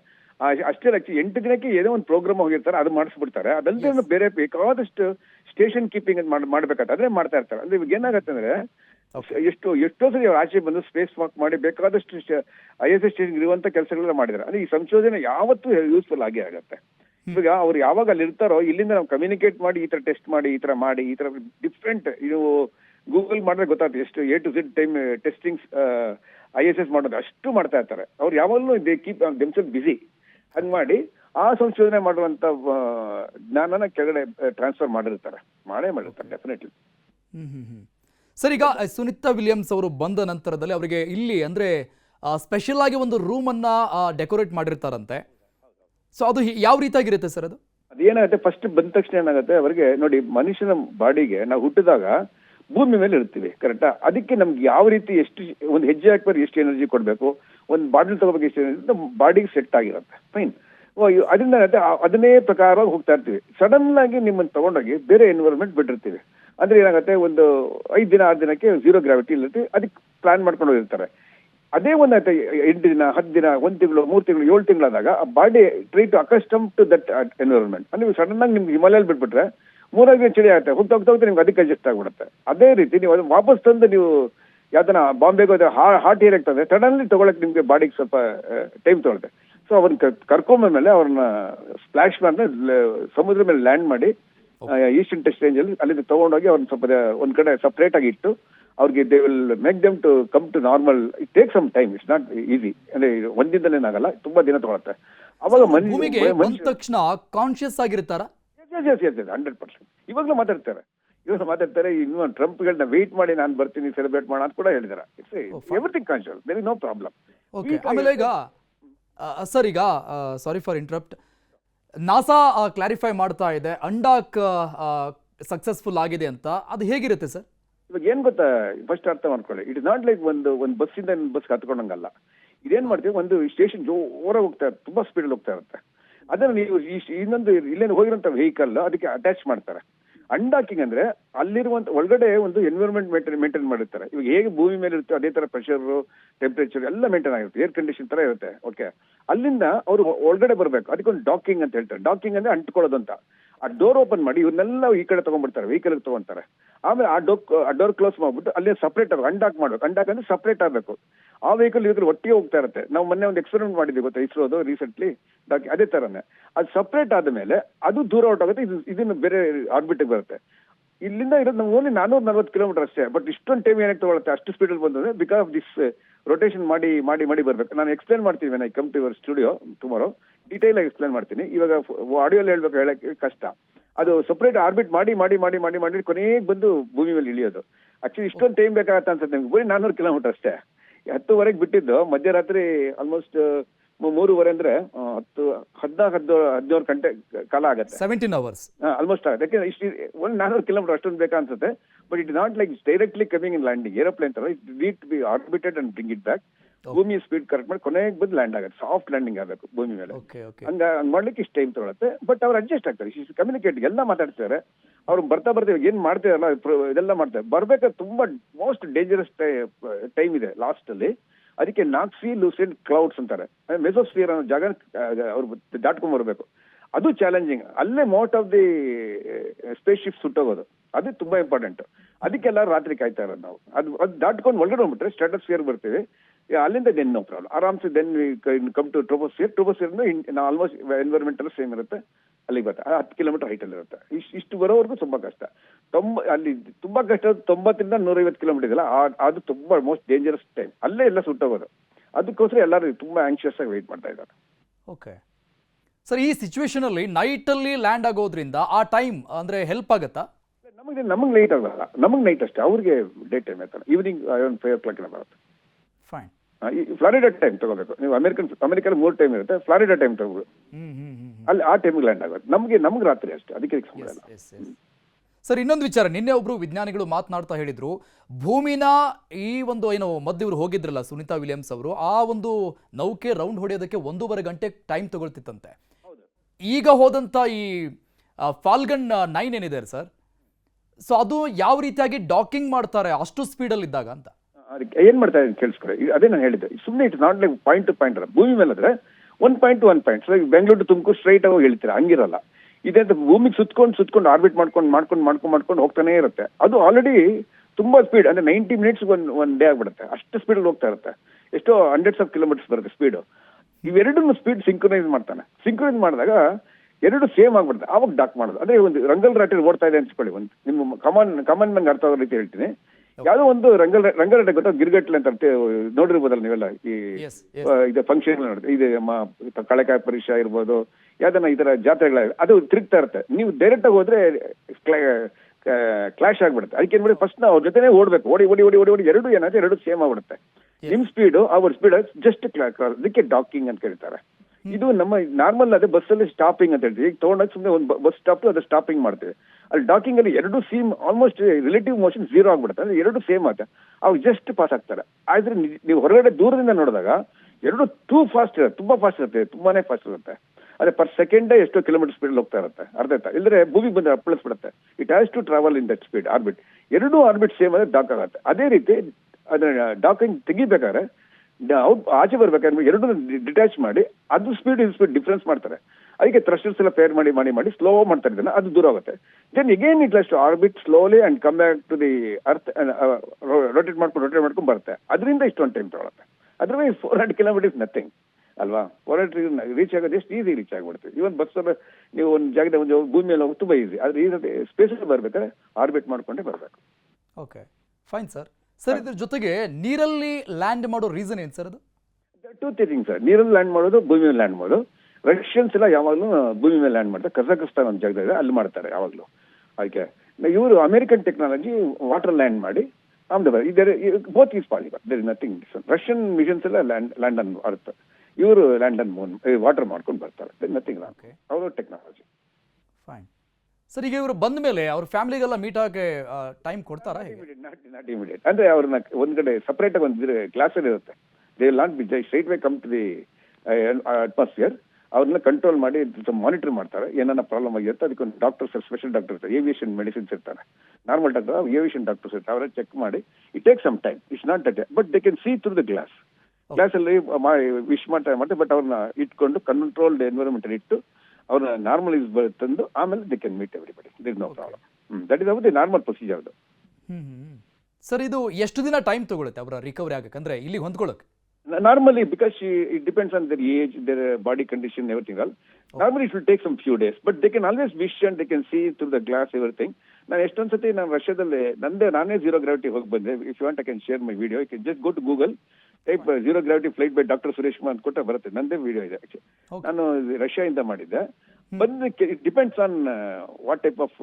ಅಷ್ಟೇ ಅಲ್ಲ ಎಂಟು ದಿನಕ್ಕೆ ಏನೋ ಒಂದು ಪ್ರೋಗ್ರಾಮ್ ಹೋಗಿರ್ತಾರೆ ಅದು ಮಾಡಿಸ್ಬಿಡ್ತಾರೆ. ಅದಲ್ಲದೆ ಬೇರೆ ಬೇಕಾದಷ್ಟು ಸ್ಟೇಷನ್ ಕೀಪಿಂಗ್ ಅಂತ ಮಾಡ್- ಮಾಡ್ಬೇಕಾದ್ರೆ ಅದೇ ಮಾಡ್ತಾ ಇರ್ತಾರೆ. ಅಂದ್ರೆ ಇವಾಗ ಏನಾಗತ್ತೆ ಅಂದ್ರೆ ಎಷ್ಟು ಎಷ್ಟೋ ಸರಿ ಅವ್ರು ಆಚೆ ಬಂದು ಸ್ಪೇಸ್ ವಾಕ್ ಮಾಡಿ ಬೇಕಾದಷ್ಟು ಐ ಎಸ್ ಎಸ್ ಸ್ಟೇಷನ್ ಇರುವಂತ ಕೆಲಸಗಳನ್ನ ಮಾಡಿದ್ದಾರೆ. ಅಂದ್ರೆ ಈ ಸಂಶೋಧನೆ ಯಾವತ್ತೂ ಯೂಸ್ಫುಲ್ ಆಗೇ ಆಗತ್ತೆ. ಇವಾಗ ಅವ್ರು ಯಾವಾಗ ಅಲ್ಲಿ ಇರ್ತಾರೋ ಇಲ್ಲಿಂದ ನಾವು ಕಮ್ಯುನಿಕೇಟ್ ಮಾಡಿ ಈ ತರ ಟೆಸ್ಟ್ ಮಾಡಿ ಈ ತರ ಮಾಡಿ ಈ ತರ ಡಿಫ್ರೆಂಟ್ ನೀವು ಗೂಗಲ್ ಮಾಡಿದ್ರೆ ಗೊತ್ತಾಗ್ತದೆ ಎಷ್ಟು A to Z time testings I S S ಮಾಡೋದು ಅಷ್ಟು ಮಾಡ್ತಾ ಇರ್ತಾರೆ. ಅವ್ರು ಯಾವಾಗಲೂ ದೇ ಕೀಪ್ ದೆಮ್ಸೆಲ್ ಬಿಸಿ ಹಂಗ್ ಮಾಡಿ ಆ ಸಂಶೋಧನೆ ಮಾಡುವಂತ ಜ್ಞಾನನ ಕೆಳಗಡೆ ಟ್ರಾನ್ಸ್ಫರ್ ಮಾಡಿರ್ತಾರೆ. ಮಾಡೇ ಮಾಡಿರ್ತಾರೆ ಡೆಫಿನೆಟ್ಲಿ. ಸರ್ ಈಗ ಸುನಿತಾ ವಿಲಿಯಮ್ಸ್ ಅವರು ಬಂದ ನಂತರದಲ್ಲಿ ಅವರಿಗೆ ಇಲ್ಲಿ ಅಂದ್ರೆ ಸ್ಪೆಷಲ್ ಆಗಿ ಒಂದು ರೂಮ್ ಅನ್ನ ಡೆಕೋರೇಟ್ ಮಾಡಿರ್ತಾರಂತೆ. ಸೊ ಅದು ಯಾವ ರೀತಿಯಾಗಿರುತ್ತೆ ಸರ್ ಅದು? ಅದೇನಾಗುತ್ತೆ ಫಸ್ಟ್ ಬಂದ ತಕ್ಷಣ ಏನಾಗುತ್ತೆ ಅವರಿಗೆ ನೋಡಿ ಮನುಷ್ಯನ ಬಾಡಿಗೆ ನಾವು ಹುಟ್ಟಿದಾಗ ಭೂಮಿ ಮೇಲೆ ಇರ್ತೀವಿ ಕರೆಕ್ಟಾ ಅದಕ್ಕೆ ನಮ್ಗೆ ಯಾವ ರೀತಿ ಎಷ್ಟು ಒಂದು ಹೆಜ್ಜೆ ಹಾಕ್ಬಾರ್ದು ಎಷ್ಟು ಎನರ್ಜಿ ಕೊಡಬೇಕು? ಒಂದು ಬಾಡಿಲ್ ತಗೋಬೇಕು ಎಷ್ಟು ಬಾಡಿಗೆ ಸೆಟ್ ಆಗಿರುತ್ತೆ. ಫೈನ್ ಅದರಿಂದ ಅದನ್ನೇ ಪ್ರಕಾರವಾಗಿ ಹೋಗ್ತಾ ಇರ್ತೀವಿ. ಸಡನ್ ಆಗಿ ನಿಮ್ಮನ್ನು ತಗೊಂಡೋಗಿ ಬೇರೆ ಎನ್ವೈರನ್ಮೆಂಟ್ ಬಿಟ್ಟಿರ್ತೀವಿ. ಅಂದ್ರೆ ಏನಾಗುತ್ತೆ, ಒಂದು ಐದು ದಿನ, ಆರು ದಿನಕ್ಕೆ ಝೀರೋ ಗ್ರಾವಿಟಿ ಇರುತ್ತೆ. ಅದಕ್ಕೆ ಪ್ಲಾನ್ ಮಾಡ್ಕೊಂಡು ಹೋಗಿರ್ತಾರೆ. ಅದೇ ಒಂದು ಎಂಟು ದಿನ, ಹತ್ತು ದಿನ, ಒಂದು ತಿಂಗಳು, ಮೂರು ತಿಂಗಳು, ಏಳು ತಿಂಗಳಾದಾಗ ಆ body try to accustom to that environment ನೀವು ಸಡನ್ ಆಗಿ ನಿಮ್ಗೆ ಹಿಮಾಲಯಲ್ಲಿ ಬಿಟ್ಬಿಟ್ರೆ ಮೂರಾಗಿ ಚಳಿ ಆಗುತ್ತೆ. ಹೋಗ್ತಾ ಹೋಗ್ತಾ ಹೋಗ್ತಾ ನಿಮ್ಗೆ ಅದಕ್ಕೆ ಅಡ್ಜಸ್ಟ್ ಆಗ್ಬಿಡುತ್ತೆ. ಅದೇ ರೀತಿ ನೀವು ಅದನ್ನ ವಾಪಸ್ ತಂದು ನೀವು ಯಾವ್ದನ ಬಾಂಬೆಗೆ ಹೋದ್ರೆ ಹಾರ್ಟ್ ಏರ್ ಆಗ್ತದೆ. ಸಡನ್ಲಿ ತಗೊಳಕ್ ನಿಮ್ಗೆ ಬಾಡಿಗೆ ಸ್ವಲ್ಪ ಟೈಮ್ ತಗೊಳುತ್ತೆ ಸೊ ಅವ್ರನ್ನ ಕರ್ಕೊಂಬಂದ್ಮೇಲೆ ಅವ್ರನ್ನ ಸ್ಪ್ಲಾಶ್ ಮಾಡಿ ಸಮುದ್ರ ಮೇಲೆ ಲ್ಯಾಂಡ್ ಮಾಡಿ ಈಸ್ಟರ್ನ್ ಟೆಸ್ಟ್ ರೇಂಜ್ ಅಲ್ಲಿ ಅಲ್ಲಿಂದ ತಗೊಂಡೋಗಿ ಅವ್ರನ್ನ ಸ್ವಲ್ಪ ಒಂದ್ ಕಡೆ ಸಪ್ರೇಟ್ ಆಗಿ ಇಟ್ಟು ಅವ್ರಿಗೆ they will make them to come to normal it take some time it's not easy ಅಂದ್ರೆ ಒಂದಿಂದಲೇ ಒಂದಿನದಲ್ಲೇನಾಗಲ್ಲ ತುಂಬಾ ದಿನ ತಗೊಳತ್ತೆ. ಅವಾಗ ಮನುಷ್ಯ ತಕ್ಷಣ ಕಾನ್ಶಿಯಸ್ ಆಗಿರ್ತಾರ? ಹಂಡ್ರೆಡ್ ಪರ್ಸೆಂಟ್ ಇವಾಗಲೂ ಮಾತಾಡ್ತಾರೆ. ಇವಾಗ ಮಾತಾಡ್ತಾರೆ ಇನ್ನು ಟ್ರಂಪ್ಗಳನ್ನ ವೇಟ್ ಮಾಡಿ ನಾನು ಬರ್ತೀನಿ ಸೆಲೆಬ್ರೇಟ್ ಮಾಡೋಣ ಅಂತ ಕೂಡ ಹೇಳಿದಾರೆ. It's everything conscious there is no problem ಆಮೇಲೆ ಈಗ ಸರ್ ಈಗ sorry for interrupt NASA clarify ಮಾಡ್ತಾ ಇದೆ ಅಂಡಾಕ್ ಸಕ್ಸಸ್ಫುಲ್ ಆಗಿದೆ ಅಂತ. ಅದು ಹೇಗಿರುತ್ತೆ ಸರ್? ಇವಾಗ ಏನ್ ಗೊತ್ತಾ? ಫಸ್ಟ್ ಅರ್ಥ ಮಾಡ್ಕೊಳ್ಳಿ. ಇಟ್ ಇಸ್ ನಾಟ್ ಲೈಕ್ ಒಂದು ಒಂದು ಬಸ್ಸಿಂದ ಬಸ್ ಹತ್ಕೊಂಡಂಗಲ್ಲ ಇದೇನ್ ಮಾಡ್ತೀವಿ? ಒಂದು ಸ್ಟೇಷನ್ ಜೋರ ಹೋಗ್ತಾ ಇರುತ್ತೆ ತುಂಬಾ ಸ್ಪೀಡ್ ಹೋಗ್ತಾ ಇರುತ್ತೆ. ಅದನ್ನ ನೀವು ಇನ್ನೊಂದು ಇಲ್ಲೇನು ಹೋಗಿರೋಂಥ ವೆಹಿಕಲ್ ಅದಕ್ಕೆ ಅಟ್ಯಾಚ್ ಮಾಡ್ತಾರೆ. ಅಂಡಾಕಿಂಗ್ ಅಂದ್ರೆ ಅಲ್ಲಿರುವಂತ ಒಳಗಡೆ ಒಂದು ಎನ್ವಿರಾನ್ಮೆಂಟ್ ಮೇಂಟೈನ್ ಮೇಂಟೈನ್ ಮಾಡಿರ್ತಾರೆ. ಇವಾಗ ಹೇಗೆ ಭೂಮಿ ಮೇಲೆ ಇರುತ್ತೆ, ಅದೇ ತರ ಪ್ರೆಷರ್ ಟೆಂಪರೇಚರ್ ಎಲ್ಲ ಮೇಂಟೈನ್ ಆಗಿರುತ್ತೆ. ಏರ್ ಕಂಡೀಷನ್ ತರ ಇರುತ್ತೆ ಓಕೆ ಅಲ್ಲಿಂದ ಅವರು ಒಳಗಡೆ ಬರಬೇಕು. ಅದಕ್ಕೊಂದು ಡಾಕಿಂಗ್ ಅಂತ ಹೇಳ್ತಾರೆ. ಡಾಕಿಂಗ್ ಅಂದ್ರೆ ಅಂಟ್ಕೊಳ್ಳೋದು ಅಂತ. ಆ ಡೋರ್ ಓಪನ್ ಮಾಡಿ ಇವನ್ನೆಲ್ಲ ಈ ಕಡೆ ತಗೊಂಡ್ಬಿಡ್ತಾರೆ ವೆಹಿಕಲ್ ತಗೊಂತಾರೆ. ಆಮೇಲೆ ಆ ಡೋಕ್ ಆ ಡೋರ್ ಕ್ಲೋಸ್ ಮಾಡ್ಬಿಟ್ಟು ಅಲ್ಲೇ ಸಪ್ರೇಟ್ ಆಗಬೇಕು ಅಂಡಾಕ್ ಮಾಡ್ಬೇಕು. ಅಂಡಾಕ್ ಅಂದ್ರೆ ಸಪ್ರೇಟ್ ಆಗಬೇಕು. ಆ ವೆಹಿಕಲ್ ಇವ್ರಿಗೆ ಒಟ್ಟಿಗೆ ಹೋಗ್ತಾ ಇರುತ್ತೆ. ನಾವು ಮೊನ್ನೆ ಒಂದು ಎಕ್ಸ್ಪೆರಿಮೆಂಟ್ ಮಾಡಿದ್ವಿ ಗೊತ್ತಾ, ಇಸ್ರೋದು ರೀಸೆಂಟ್ಲಿ ಅದೇ ತರನೇ. ಅದು ಸಪ್ರೇಟ್ ಆದ್ಮೇಲೆ ಅದು ದೂರ ಹೊರಟೋಗುತ್ತೆ, ಇದು ಇದನ್ನು ಬೇರೆ ಆರ್ಬಿಟ್ಗೆ ಬರುತ್ತೆ. ಇಲ್ಲಿಂದ ಇರೋದು ನಮ್ಗೆ ಓನ್ಲಿ ನಾನೂರ ನಲ್ವತ್ತು ಕಿಲೋಮೀಟರ್ ಅಷ್ಟೇ ಬಟ್ ಇಷ್ಟೊಂದು ಟೈಮ್ ಏನಕ್ಕೆ ತಗೊಳುತ್ತೆ, ಅಷ್ಟು ಸ್ಪೀಡಲ್ಲಿ ಬಂದ್ರೆ ಬಿಕಾಸ್ ಆಫ್ ದಿಸ್ ರೊಟೇಷನ್ ಮಾಡಿ ಮಾಡಿ ಮಾಡಿ ಬರ್ಬೇಕು. ನಾನು ಎಕ್ಸ್ಪ್ಲೇನ್ ಮಾಡ್ತೀನಿ I come to your studio tomorrow detail ಆಗಿ ಎಕ್ಸ್ಪ್ಲೇನ್ ಮಾಡ್ತೀನಿ. ಇವಾಗ ಆಡಿಯೋಲಿ ಹೇಳ್ಬೇಕು ಹೇಳಕ್ಕೆ ಕಷ್ಟ. ಅದು ಸಪ್ರೇಟ್ ಆರ್ಬಿಟ್ ಮಾಡಿ ಮಾಡಿ ಮಾಡಿ ಮಾಡಿ ಮಾಡಿ ಕೊನೆಗೆ ಬಂದು ಭೂಮಿ ಮೇಲೆ ಇಳಿಯೋದು. ಆಕ್ಚುಲಿ ಇಷ್ಟೊಂದು ಟೈಮ್ ಬೇಕಾಗತ್ತೆ ಅನ್ಸುತ್ತೆ ನಿಮ್ಗೆ. ಬರೀ ನಾನ್ನೂರು ಕಿಲೋಮೀಟರ್ ಅಷ್ಟೇ. ಹತ್ತುವರೆಗೆ ಬಿಟ್ಟಿದ್ದು. ಮಧ್ಯರಾತ್ರಿ ಆಲ್ಮೋಸ್ಟ್ ಮೂರುವರೆ ಅಂದ್ರೆ ಹತ್ತು ಹದಿನಾಲ್ಕು ಹದಿನೇಳು ಹದಿನೇಳು ಗಂಟೆ ಕಾಲ ಆಗುತ್ತೆ. ಸೆವೆಂಟೀನ್ ಅವರ್ಸ್ ಆಲ್ಮೋಸ್ಟ್ ಆಗುತ್ತೆ. ಯಾಕಂದ್ರೆ ಇಷ್ಟು ಒಂದು ನಾನ್ನೂರು ಕಿಲೋಮೀಟರ್ ಅಷ್ಟೊಂದು ಬೇಕಾ ಅನ್ಸುತ್ತೆ. But it not like directly coming in landing aeroplane ತರ it need be orbited and bring it back ಭೂಮಿ ಸ್ಪೀಡ್ ಕರೆಕ್ಟ್ ಮಾಡಿ ಕೊನೆಗೆ ಬಂದು ಲ್ಯಾಂಡ್ ಆಗುತ್ತೆ. ಸಾಫ್ಟ್ ಲ್ಯಾಂಡಿಂಗ್ ಆಗಬೇಕು ಭೂಮಿ ಮೇಲೆ. ಹಂಗ ಮಾಡ್ಲಿಕ್ಕೆ ಇಷ್ಟು ಟೈಮ್ ತಗೊಳುತ್ತೆ. ಬಟ್ ಅವ್ರು ಅಡ್ಜಸ್ಟ್ ಆಗ್ತಾರೆ. ಕಮ್ಯುನಿಕೇಟ್ ಎಲ್ಲ ಮಾತಾಡ್ತಾರೆ ಅವ್ರು ಬರ್ತಾ ಬರ್ತಾ ಇವಾಗ ಏನ್ ಮಾಡ್ತಾರಲ್ಲ ಪ್ರ- ಇದೆಲ್ಲ ಮಾಡ್ತಾರೆ ಬರ್ಬೇಕಾದ್ರೆ ತುಂಬಾ ಮೋಸ್ಟ್ ಡೇಂಜರಸ್ ಟೈಮ್ ಇದೆ ಲಾಸ್ಟ್ ಅಲ್ಲಿ. ಅದಕ್ಕೆ ನಾಕ್ಸಿ ಲೂಸೆಂಟ್ ಕ್ಲೌಡ್ಸ್ ಅಂತಾರೆ. ಮೆಸೋಸ್ಫಿಯರ್ ಅನ್ನೋ ಜಾಗ ಅವ್ರು ದಾಟ್ಕೊಂಡ್ ಬರ್ಬೇಕು. ಅದು ಚಾಲೆಂಜಿಂಗ್ ಅಲ್ಲೇ most of the spaceship ಸುಟ್ಟೋಗೋದು ಅದು ತುಂಬಾ ಇಂಪಾರ್ಟೆಂಟ್ ಅದಕ್ಕೆಲ್ಲ ರಾತ್ರಿ ಕಾಯ್ತಾ ಇರೋದು ನಾವು. ಅದು ಅದು ದಾಟ್ಕೊಂಡು ಒಳಗಡೆ ಹೋಗ್ಬಿಟ್ರೆ ಸ್ಟಾಟಸ್ಫಿಯರ್ ಬರ್ತೀವಿ. ಅಲ್ಲಿಂದ ದೆನ್ ನೋ ಪ್ರಾಬ್ಲಮ್ ಆರಾಮ್ಸೆ then come to troposphere troposphere almost environment ಎಲ್ಲ ಸೇಮ್ ಇರುತ್ತೆ. ಅಲ್ಲಿಗೆ ಬರುತ್ತೆ ಆ ಹತ್ತು ಕಿಲೋಮೀಟರ್ ಹೈಟ್ ಅಲ್ಲಿ ಇರುತ್ತೆ. ಇಷ್ಟು ಇಷ್ಟು ಬರೋವರೆಗೂ ತುಂಬಾ ಕಷ್ಟ. ತೊಂಬ ಅಲ್ಲಿ ತುಂಬಾ ಕಷ್ಟ ತೊಂಬತ್ತರಿಂದ ನೂರೈವತ್ತು ಕಿಲೋಮೀಟರ್ ಇದೆಯಲ್ಲ ಆ- ಅದು ತುಂಬಾ ಮೋಸ್ಟ್ ಡೇಂಜರಸ್ ಟೈಮ್ ಅಲ್ಲೇ ಎಲ್ಲ ಸುಟ್ಟೋಗೋದು. ಅದಕ್ಕೋಸ್ಕರ ಎಲ್ಲರೂ ತುಂಬಾ ಆಂಕ್ಷಿಯಸ್ ಆಗಿ ವೆಯ್ಟ್ ಮಾಡ್ತಾ ಇದ್ದಾರೆ. ಓಕೆ ಸರ್ ಈ ಸಿಚುವೇಶನ್ ಅಲ್ಲಿ ನೈಟ್ ಅಲ್ಲಿ ಲ್ಯಾಂಡ್ ಆಗೋದ್ರಿಂದ ಆ ಟೈಮ್ ಅಂದ್ರೆ ಹೆಲ್ಪ್ ಆಗುತ್ತಾ? ನಮಗೆ ನಮಗೆ ನೈಟ್ ಆಗಲ್ಲ. ನಮಗೆ ನೈಟ್ ಅಷ್ಟೇ. ಅವ್ರಿಗೆ ಡೇ ಟೈಮ್ ಆಯ್ತಲ್ಲ ಈವ್ನಿಂಗ್ ಫೈವ್ ಓ ಕ್ಲಾಕ್ ಬರುತ್ತೆ. ಫೈನ್ ಈ ಫ್ಲಾರಿಡಾ ಟೈಮ್ ತಗೋಬೇಕು ನೀವು ಅಮೆರಿಕನ್ ಅಮೆರಿಕಲ್ಲಿ ಮೂರು ಟೈಮ್ ಇರುತ್ತೆ ಫ್ಲಾರಿಡಾ ಟೈಮ್ ತಗೋಬೇಕು ಅಲ್ಲಿ ಆ ಟೈಮ್ ಲ್ಯಾಂಡ್ ಆಗುತ್ತೆ ನಮಗೆ ನಮ್ಗೆ ರಾತ್ರಿ ಅಷ್ಟೇ ಅದಕ್ಕೆ ಸರ್ ಇನ್ನೊಂದು ವಿಚಾರ. ನಿನ್ನೆ ಒಬ್ರು ವಿಜ್ಞಾನಿಗಳು ಮಾತನಾಡ್ತಾ ಹೇಳಿದ್ರು ಭೂಮಿನ ಈ ಒಂದು ಏನು ಮದ್ದಿವ್ರು ಇವರು ಹೋಗಿದ್ರಲ್ಲ ಸುನಿತಾ ವಿಲಿಯಮ್ಸ್ ಅವರು ಆ ಒಂದು ನೌಕೆ ರೌಂಡ್ ಹೊಡೆಯೋದಕ್ಕೆ ಒಂದೂವರೆ ಗಂಟೆ ಟೈಮ್ ತಗೊಳ್ತಿತ್ತಂತೆ. ಈಗ ಹೋದಂತ ಈ ಫಾಲ್ಗನ್ ನೈನ್ ಏನಿದೆ ಸರ್? ಸೊ ಅದು ಯಾವ ರೀತಿಯಾಗಿ ಡಾಕಿಂಗ್ ಮಾಡ್ತಾರೆ ಅಷ್ಟು ಸ್ಪೀಡಲ್ಲಿದ್ದಾಗ ಅಂತ? ಏನ್ ಮಾಡ್ತಾ ಇದ್ದೀನಿ ಕೇಳಿಸ್ಕೊಳ್ಳಿ. ಅದೇ ನಾನು ಹೇಳಿದ್ದೆ. ಸುಮ್ಮನೆ it's not like point to point ಭೂಮಿ ಮೇಲೆ ಆದ್ರೆ one point to one point so Bengaluru Tumakuru straight ಆಗಿ ಹೇಳ್ತೀರಾ? ಹಂಗಿರಲ್ಲ. ಇದೆ ಅಂತ ಭೂಮಿಗೆ ಸುತ್ಕೊಂಡು ಸುತ್ಕೊಂಡು ಆರ್ಬಿಟ್ ಮಾಡ್ಕೊಂಡು ಮಾಡ್ಕೊಂಡು ಮಾಡ್ಕೊಂಡು ಮಾಡ್ಕೊಂಡು ಹೋಗ್ತಾನೆ ಇರುತ್ತೆ. ಅದು ಆಲ್ರೆಡಿ ತುಂಬಾ ಸ್ಪೀಡ್ ಅಂದ್ರೆ ninety minutes one one day ಆಗ್ಬಿಡುತ್ತೆ. ಅಷ್ಟು ಸ್ಪೀಡಲ್ಲಿ ಹೋಗ್ತಾ ಇರುತ್ತೆ. ಎಷ್ಟೋ ಹಂಡ್ರೆಡ್ಸ್ ಆಫ್ ಕಿಲೋಮೀಟರ್ಸ್ ಬರುತ್ತೆ ಸ್ಪೀಡು ಇವೆರಡನ್ನು ಸ್ಪೀಡ್ ಸಿಂಕ್ರನೈಸ್ ಮಾಡ್ತಾನೆ. ಸಿಂಕ್ರನೈಸ್ ಮಾಡಿದಾಗ ಎರಡು ಸೇಮ್ ಆಗ್ಬಿಡುತ್ತೆ. ಅವಾಗ ಡಾಕ್ ಮಾಡೋದು. ಅದೇ ಒಂದು ರಂಗಲ್ ರಾಟಿ ಓಡ್ತಾ ಇದೆ ಅನ್ಸ್ಕೊಳ್ಳಿ. ಒಂದು ನಿಮ್ಮ ಕಮಾನ್ ಕಮಾನ್ ನಂಗೆ ಅರ್ಥ ಆಗೋ ರೀತಿ ಹೇಳ್ತೀನಿ. ಯಾವುದೋ ಒಂದು ರಂಗಲ್ ರಂಗಲ್ ರಾಟೆ ಗೊತ್ತಾ ಗಿರ್ಗಟ್ಲೆ ಅಂತ ನೋಡಿರ್ಬೋದಲ್ಲ ನೀವೆಲ್ಲ ಈ ಇದು ಫಂಕ್ಷನ್ ನೋಡಿದ್ರೆ ಇದು ಕಳೆಕಾಯಿ ಪರೀಕ್ಷೆ ಇರ್ಬೋದು ಯಾವ್ದನ್ನ ಈ ತರ ಜಾತ್ರೆಗಳ ಅದು ತಿರುಗ್ತಾ ಇರುತ್ತೆ. ನೀವು ಡೈರೆಕ್ಟ್ ಆಗಿ ಹೋದ್ರೆ ಕ್ಲಾಶ್ ಆಗ್ಬಿಡುತ್ತೆ. ಅದಕ್ಕೆ ಏನ್ಬಿಡಿ ಮಾಡಿ ಫಸ್ಟ್ ನಾವು ಅವ್ರ ಜೊತೆನೇ ಓಡ್ಬೇಕು. ಓಡಿ ಓಡಿ ಓಡಿ ಓಡಿ ಓಡಿ ಎರಡು ಏನಾದ್ರೆ ಎರಡು ಸೇಮ್ ಆಗ್ಬಿಡುತ್ತೆ. ನಿಮ್ ಸ್ಪೀಡ್ ಅವ್ರ ಸ್ಪೀಡ್ ಜಸ್ಟ್ ಅದಕ್ಕೆ ಡಾಕಿಂಗ್ ಅಂತ ಕರೀತಾರೆ. ಇದು ನಮ್ಮ ನಾರ್ಮಲ್ ಅದೇ ಬಸ್ ಅಲ್ಲಿ ಸ್ಟಾಪಿಂಗ್ ಅಂತ ಹೇಳ್ತೀವಿ. ಈಗ ತಗೊಂಡಾಗ ಸುಮ್ಮನೆ ಒಂದು ಬಸ್ ಸ್ಟಾಪ್ ಅದು ಸ್ಟಾಪಿಂಗ್ ಮಾಡ್ತೀವಿ. ಅಲ್ಲಿ ಡಾಕಿಂಗ್ ಅಲ್ಲಿ ಎರಡು same almost relative motion zero ಆಗ್ಬಿಡುತ್ತೆ. ಅಂದ್ರೆ ಎರಡು ಸೇಮ್ ಆಗುತ್ತೆ ಅವ್ರು ಜಸ್ಟ್ ಪಾಸ್ ಆಗ್ತಾರೆ. ಆದ್ರೆ ನೀವು ಹೊರಗಡೆ ದೂರದಿಂದ ನೋಡಿದಾಗ ಎರಡು ಟೂ ಫಾಸ್ಟ್ ಇರುತ್ತೆ. ತುಂಬಾ ಫಾಸ್ಟ್ ಇರುತ್ತೆ. ತುಂಬಾನೇ ಫಾಸ್ಟ್ ಇರುತ್ತೆ. ಅದೇ ಪರ್ ಸೆಕೆಂಡ್ ಎಷ್ಟೋ ಕಿಲೋಮೀಟರ್ ಸ್ಪೀಡ್ ಹೋಗ್ತಾ ಇರುತ್ತೆ. ಅರ್ಧ ಆಯ್ತಾ? ಇಲ್ಲದ್ರೆ ಭೂಮಿಗೆ ಬಂದ್ರೆ ಬಿಡುತ್ತೆ it has to travel in that speed orbit ಎರಡೂ ಆರ್ಬಿಟ್ ಸೇಮ್ ಅಂದ್ರೆ ಡಾಕ್ ಆಗುತ್ತೆ. ಅದೇ ರೀತಿ, ಅದನ್ನ ಡಾಕಿಂಗ್ ತೆಗಿಬೇಕಾದ್ರೆ ಔಟ್ ಆಚೆ ಬರ್ಬೇಕಾದ್ರೆ ಎರಡು ಡಿಟ್ಯಾಚ್ ಮಾಡಿ, ಅದು ಸ್ಪೀಡ್ ಇದು ಸ್ಪೀಡ್ ಡಿಫ್ರೆನ್ಸ್ ಮಾಡ್ತಾರೆ. ಅದಕ್ಕೆ ಥ್ರಸ್ಟರ್ಸ್ ಎಲ್ಲ ಪೇರ್ ಮಾಡಿ ಮಾಡಿ ಮಾಡಿ ಸ್ಲೋ ಮಾಡ್ತಾ ಇದ್ದಾನೆ ಅದು ದೂರ ಆಗುತ್ತೆ then again it lost orbit slowly and come back to the earth rotate ಮಾಡ್ಕೊಂಡು ರೊಟೇಟ್ ಮಾಡ್ಕೊಂಡು ಬರುತ್ತೆ. ಅದರಿಂದ ಇಷ್ಟೊಂದು ಟೈಮ್ ತಗೊಳುತ್ತೆ. ಅದ್ರಲ್ಲಿ four hundred kilometre is nothing ಅಲ್ವಾ? ಫೋರ್ ಹಂಡ್ರೆಡ್ ರೀಚ್ ಆಗೋದು ಎಷ್ಟು ಈಸಿ ರೀಚ್ ಆಗಿಬಿಡುತ್ತೆ. ಇವನ್ ಬಸ್ ನೀವು ಒಂದು ಜಾಗದ ಒಂದು ಭೂಮಿ ಮೇಲೆ ಹೋಗಿ ತುಂಬಾ ಈಸಿ ಆದ್ರೆ ಈ ಸ್ಪೇಸಲ್ಲಿ ಬರ್ಬೇಕಾದ್ರೆ ಆರ್ಬಿಟ್ ಮಾಡ್ಕೊಂಡೇ ಬರ್ಬೇಕು. ಓಕೆ ಫೈನ್ ಸರ್ ಸರ್ ಇದ್ರ ಜೊತೆಗೆ ನೀರಲ್ಲಿ ಲ್ಯಾಂಡ್ ಮಾಡೋ ರೀಸನ್ ಏನು ಸರ್ ಅದು? ಟೂ ಥಿಂಗ್ ಸರ್ ನೀರಲ್ಲಿ ಲ್ಯಾಂಡ್ ಮಾಡೋದು ಭೂಮಿಯಲ್ಲಿ ಲ್ಯಾಂಡ್ ಮಾಡೋದು. ರಷ್ಯನ್ಸ್ ಎಲ್ಲ ಯಾವಾಗಲೂ ಭೂಮಿ ಮೇಲೆ ಲ್ಯಾಂಡ್ ಮಾಡ್ತಾರೆ ಕಜಾಕಿಸ್ತಾನ್ ಒಂದು ಜಾಗದಾಗ ಅಲ್ಲಿ ಮಾಡ್ತಾರೆ ಯಾವಾಗಲೂ. ಅದಕ್ಕೆ ಇವರು ಅಮೆರಿಕನ್ ಟೆಕ್ನಾಲಜಿ ವಾಟರ್ ಲ್ಯಾಂಡ್ ಮಾಡಿ ಆಮೇಲೆ ಇದರ both is possible there is nothing Russian missions ಎಲ್ಲ ಲ್ಯಾಂಡ್ ಲ್ಯಾಂಡ್ ಅನ್ ಅರ್ಥ ಇವರು ಲ್ಯಾಂಡ್ ಅನ್ ಮೂನ್ ವಾಟರ್ ಮಾಡ್ಕೊಂಡು ಬರ್ತಾರೆ. ನಥಿಂಗ್ ರಾಂಗ್ ಅವರು ಟೆಕ್ನಾಲಜಿ ಫೈನ್ ಸರ್ ಈಗ ಇವರು ಬಂದ ಮೇಲೆ ಅವ್ರ ಫ್ಯಾಮಿಲಿಗೆಲ್ಲ ಮೀಟ್ ಆಗಕ್ಕೆ ಟೈಮ್ ಕೊಡ್ತಾರಾ ನಾಟ್ ಇಮಿಡಿಯೇಟ್ ಅಂದ್ರೆ ಅವ್ರನ್ನ ಒಂದ್ ಕಡೆ ಸಪರೇಟ್ ಆಗಿ ಒಂದು ಕ್ಲಾಸ್ ಅಲ್ಲಿ ಇರುತ್ತೆ. They will not be straight way come to the atmosphere ಅವ್ರನ್ನ ಕಂಟ್ರೋಲ್ ಮಾಡಿ ಮಾನಿಟರ್ ಮಾಡ್ತಾರೆ. ಏನನ್ನ ಪ್ರಾಬ್ಲಮ್ ಆಗಿರುತ್ತೆ ಅದಕ್ಕೆ ಒಂದು ಡಾಕ್ಟರ್ಸ್ ಸ್ಪೆಷಲ್ ಡಾಕ್ಟರ್ ಇರ್ತಾರೆ ಏವಿಯೇಷನ್ ಮೆಡಿಸಿನ್ಸ್ ಇರ್ತಾರೆ. ನಾರ್ಮಲ್ ಡಾಕ್ಟರ್ ಏವಿಯೇಷನ್ ಡಾಕ್ಟರ್ಸ್ ಇರ್ತಾರೆ. ಅವರೇ ಚೆಕ್ ಮಾಡಿ. It take some time it's not that but they can see through the glass glass ಅಲ್ಲಿ ವಿಶ್ ಮಾಡ್ತಾರೆ ಮತ್ತೆ ಬಟ್ ಅವ್ರನ್ನ ಇಟ್ಕೊಂಡು ಕಂಟ್ರೋಲ್ಡ್ ಎನ್ವಿರಾನ್ಮೆಂಟ್ ಇಟ್ಟು ಅವ್ರನ್ನ ನಾರ್ಮಲ್ ತಂದು ಆಮೇಲೆ they can meet everybody this no problem that is the normal procedure ಅದು. ಸರ್ ಇದು ಎಷ್ಟು ದಿನ ಟೈಮ್ ತಗೊಳುತ್ತೆ ಅವರ ರಿಕವರಿ ಆಗಕ್ಕೆ ಅಂದ್ರೆ ಇಲ್ಲಿ ಹೊಂದ್ಕೊಳ್ಳೋಕೆ Normally, because she, it depends on their age, their body condition, everything else. Normally, it will take some few days, but they can always wish and they can see through the glass, everything. ನಾನು ಎಷ್ಟೊಂದು ಸತಿ ನಾನು ರಷ್ಯಾದಲ್ಲಿ ನಂದೇ ನಾನೇ zero gravity ಹೋಗಿ ಬಂದೆ. If you want I can share my video I can just go to Google type zero gravity flight by doctor Suresh Kumar ಅಂತ ಕೊಟ್ಟರೆ ಬರುತ್ತೆ. ನಂದೇ ವಿಡಿಯೋ ಇದೆ ನಾನು ರಷ್ಯಾದಿಂದ ಮಾಡಿದ್ದೆ. ಬಂದು it depends on what type of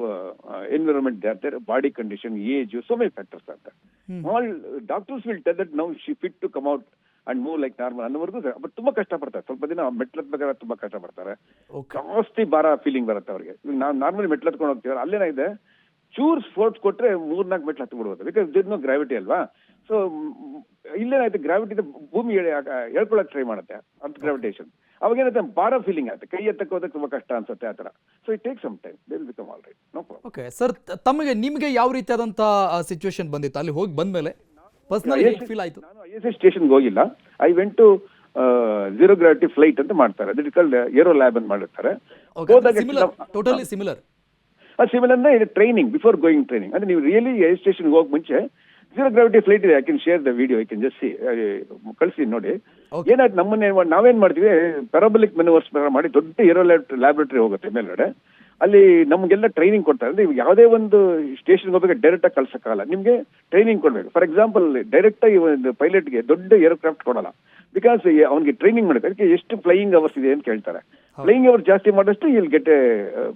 environment they are their body condition age so many factors ಅಂತ all doctors will tell that now she fit to come out and move like normal ಅನ್ನೋವರೆಗೂ but ತುಂಬಾ ಕಷ್ಟ ಪಡ್ತಾರೆ ಸ್ವಲ್ಪ ದಿನ ಮೆಟ್ಲತ್ಬೇಕಾದ್ರೆ ತುಂಬಾ ಕಷ್ಟ ಪಡ್ತಾರೆ ಜಾಸ್ತಿ ಭಾರ ಫೀಲಿಂಗ್ ಬರುತ್ತೆ ಅವ್ರಿಗೆ. ಈಗ ನಾವು ನಾರ್ಮಲಿ ಮೆಟ್ಲು ಹತ್ಕೊಂಡು ಹೋಗ್ತೀವಿ ಅಲ್ಲೇನಾಗಿದೆ ಚೂರ್ ಸ್ಪೋರ್ಟ್ಸ್ ಕೊಟ್ರೆ ಮೂರ್ನಾಲ್ಕು ಮೆಟ್ಲು ಹತ್ತು ಬಿಡ್ಬೋದು ಬಿಕಾಸ್ ದಿಸ್ ನೋ ಗ್ರಾವಿಟಿ ಅಲ್ವಾ ಸೊ ಇಲ್ಲೇನಾಯ್ತು ಗ್ರಾವಿಟಿ ಭೂಮಿ ಹೇಳ್ಕೊಳಕ್ ಟ್ರೈ ಮಾಡುತ್ತೆ. ಅಂತ ಗ್ರಾವಿಟೇಷನ್ ಅವಾಗ ಏನಾಯ್ತು ಭಾರ ಫೀಲಿಂಗ್ ಆಯ್ತು ಕೈ ಎತ್ತಕ್ಕೆ ಹೋದಕ್ಕೆ ತುಂಬಾ ಕಷ್ಟ ಅನ್ಸುತ್ತೆ ಆ ತರ so it take some time they will become all right no problem okay sir ತಮಗೆ ನಿಮಗೆ ಯಾವ ರೀತಿಯಾದಂತ ಸಿಚುವೇಶನ್ ಬಂದಿತ್ತು? ಅಲ್ಲಿ ಹೋಗಿ ಬಂದ್ಮೇಲೆ? ಪರ್ಸನಲ್ ಫೀಲ್ ಆಯ್ತು? ನಾನು ಎಸ್ ಎಸ್ ಸ್ಟೇಷನ್ಗೆ ಹೋಗಿಲ್ಲ. I went to zero gravity flight ಅಂತ ಮಾಡ್ತಾರೆ. That is called aero lab ಅಂತ ಮಾಡಿರ್ತಾರೆ. ಟೋಟಲಿ ಸಿಮಿಲರ್ ಸಿಮಿಲರ್ ಅಂದ್ರೆ ಟ್ರೈನಿಂಗ್ ಬಿಫೋರ್ ಗೋಯಿಂಗ್ ಟ್ರೈನಿಂಗ್ ಅಂದ್ರೆ ನೀವು ರಿಯಲಿ ಏರ್ ಸ್ಟೇಷನ್ ಹೋಗ್ ಮುಂಚೆ ಜೀರೋ ಗ್ರಾವಿಟಿ ಫ್ಲೈಟ್ ಇದೆ. I can share the video I can just see ಕಳಿಸಿ ನೋಡಿ. ಏನಾಯ್ತು ನಮ್ಮನ್ನ ನಾವೇನ್ ಮಾಡ್ತೀವಿ ಪ್ಯಾರಾಬಲಿಕ್ ಮೆನುವರ್ಸ್ ಮಾಡಿ ದೊಡ್ಡ ಏರೋ ಲ್ಯಾಬ್ ಲ್ಯಾಬೊರೇಟರಿ ಹೋಗುತ್ತೆ ಮೇಲ್ಗಡೆ. ಅಲ್ಲಿ ನಮಗೆಲ್ಲ ಟ್ರೈನಿಂಗ್ ಕೊಡ್ತಾರೆ. ಅಂದ್ರೆ ಯಾವುದೇ ಒಂದು ಸ್ಟೇಷನ್ಗೆ ಹೋಗ್ಬೇಕು ಡೈರೆಕ್ಟ್ ಆಗಿ ಕಳ್ಸಕ್ಕಾಗಲ್ಲ. ನಿಮ್ಗೆ ಟ್ರೈನಿಂಗ್ ಕೊಡ್ಬೇಕು. ಫಾರ್ ಎಕ್ಸಾಂಪಲ್ ಡೈರೆಕ್ಟ್ ಆಗಿ ಒಂದು ಪೈಲಟ್ಗೆ ದೊಡ್ಡ ಏರ್ಕ್ರಾಫ್ಟ್ ಕೊಡಲ್ಲ. ಬಿಕಾಸ್ ಅವನಿಗೆ ಟ್ರೈನಿಂಗ್ ಮಾಡಬೇಕು. ಅದಕ್ಕೆ ಎಷ್ಟು ಫ್ಲೈಯಿಂಗ್ ಅವರ್ಸ್ ಇದೆ ಅಂತ ಕೇಳ್ತಾರೆ. ಫ್ಲೈಯಿಂಗ್ ಅವರ್ ಜಾಸ್ತಿ ಮಾಡಿದಷ್ಟು ಇಲ್ಲಿ ಗೆಟ್